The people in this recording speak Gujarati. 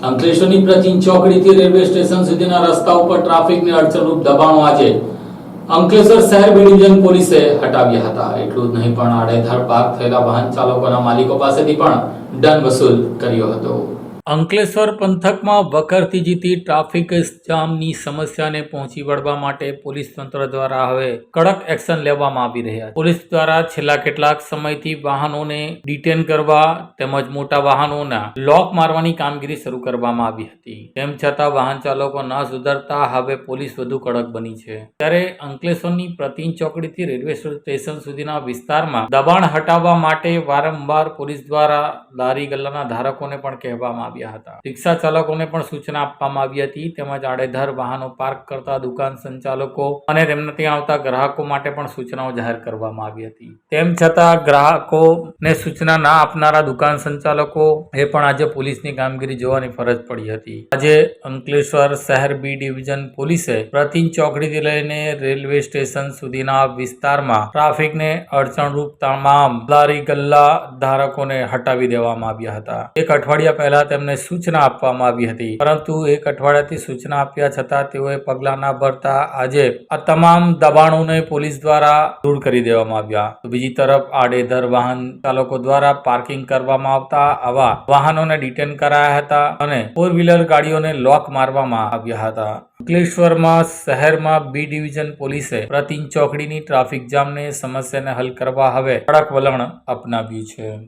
અંકલેશ્વરની પ્રચીન ચોકડીથી રેલવે સ્ટેશન સુધીના રસ્તા ઉપર ટ્રાફિકને અડચણરૂપ દબાણો આજે અંકલેશ્વર શહેર ડિવિઝન પોલીસે હટાવ્યા હતા. એટલું જ નહીં પણ આડેધડ પાર્ક થયેલા વાહન ચાલકોના માલિકો પાસેથી પણ દંડ વસૂલ કર્યો હતો. અંકલેશ્વર પંથકમાં વકરતી જીતી ટ્રાફિક જામની સમસ્યાને પહોંચી વળવા માટે પોલીસ તંત્ર દ્વારા હવે કડક એક્શન લેવામાં આવી રહ્યા પોલીસ દ્વારા છેલ્લા કેટલાક સમયથી વાહનોને ડિટેન કરવા તેમજ મોટા વાહનોના લોક મારવાની કામગીરી શરૂ કરવામાં આવી હતી. તેમ છતાં વાહન ચાલકો ન સુધરતા હવે પોલીસ વધુ કડક બની છે. ત્યારે અંકલેશ્વરની પ્રતિન ચોકડીથી રેલવે સ્ટેશન સુધીના વિસ્તારમાં દબાણ હટાવવા માટે વારંવાર પોલીસ દ્વારા લારી ગલ્લાના ધારકોને પણ કહેવામાં આવ્યા હતા. રિક્ષા ચાલકોને પણ સૂચના આપવામાં આવી હતી. તેમજ આડેધર વાહનો પાર્ક કરતા દુકાન સંચાલકો અને તેમના ત્યાં આવતા ગ્રાહકો માટે પણ સૂચનાઓ જાહેર કરવામાં આવી હતી. તેમ છતાં ગ્રાહકોને સૂચના ના આપનારા દુકાન સંચાલકો એ પણ આજે પોલીસની કામગીરી જોવાની ફરજ પડી હતી. આજે અંકલેશ્વર શહેર બી ડિવિઝન પોલીસે પ્રતિન ચોકડીથી લઈને રેલવે સ્ટેશન સુધીના વિસ્તારમાં ટ્રાફિકને અડચણરૂપ તમામ લારી ગલ્લા ધારકોને હટાવી દેવામાં આવ્યા હતા. એક અઠવાડિયા પહેલા તેમને સૂચના આપવામાં આવી હતી. પરંતુ એક અઠવાડિયાથી સૂચના આપ્યા છતાં તેઓએ પગલાં ના ભરતા આજે આ તમામ દબાણોને પોલીસ દ્વારા દૂર કરી દેવામાં આવ્યા. બીજી તરફ આડેધર વાહન ચાલકો દ્વારા પાર્કિંગ કરવામાં આવતા આવા વાહનોને ડિટેન કરાયા હતા અને ફોર વ્હીલર ગાડીઓને લોક મારવામાં આવ્યા હતા. અંકલેશ્વરમાં શહેરમાં બી ડિવિઝન પોલીસે પ્રતિન ચોકડીની ટ્રાફિક જામને સમસ્યાને હલ કરવા હવે કડક વલણ અપનાવ્યું છે.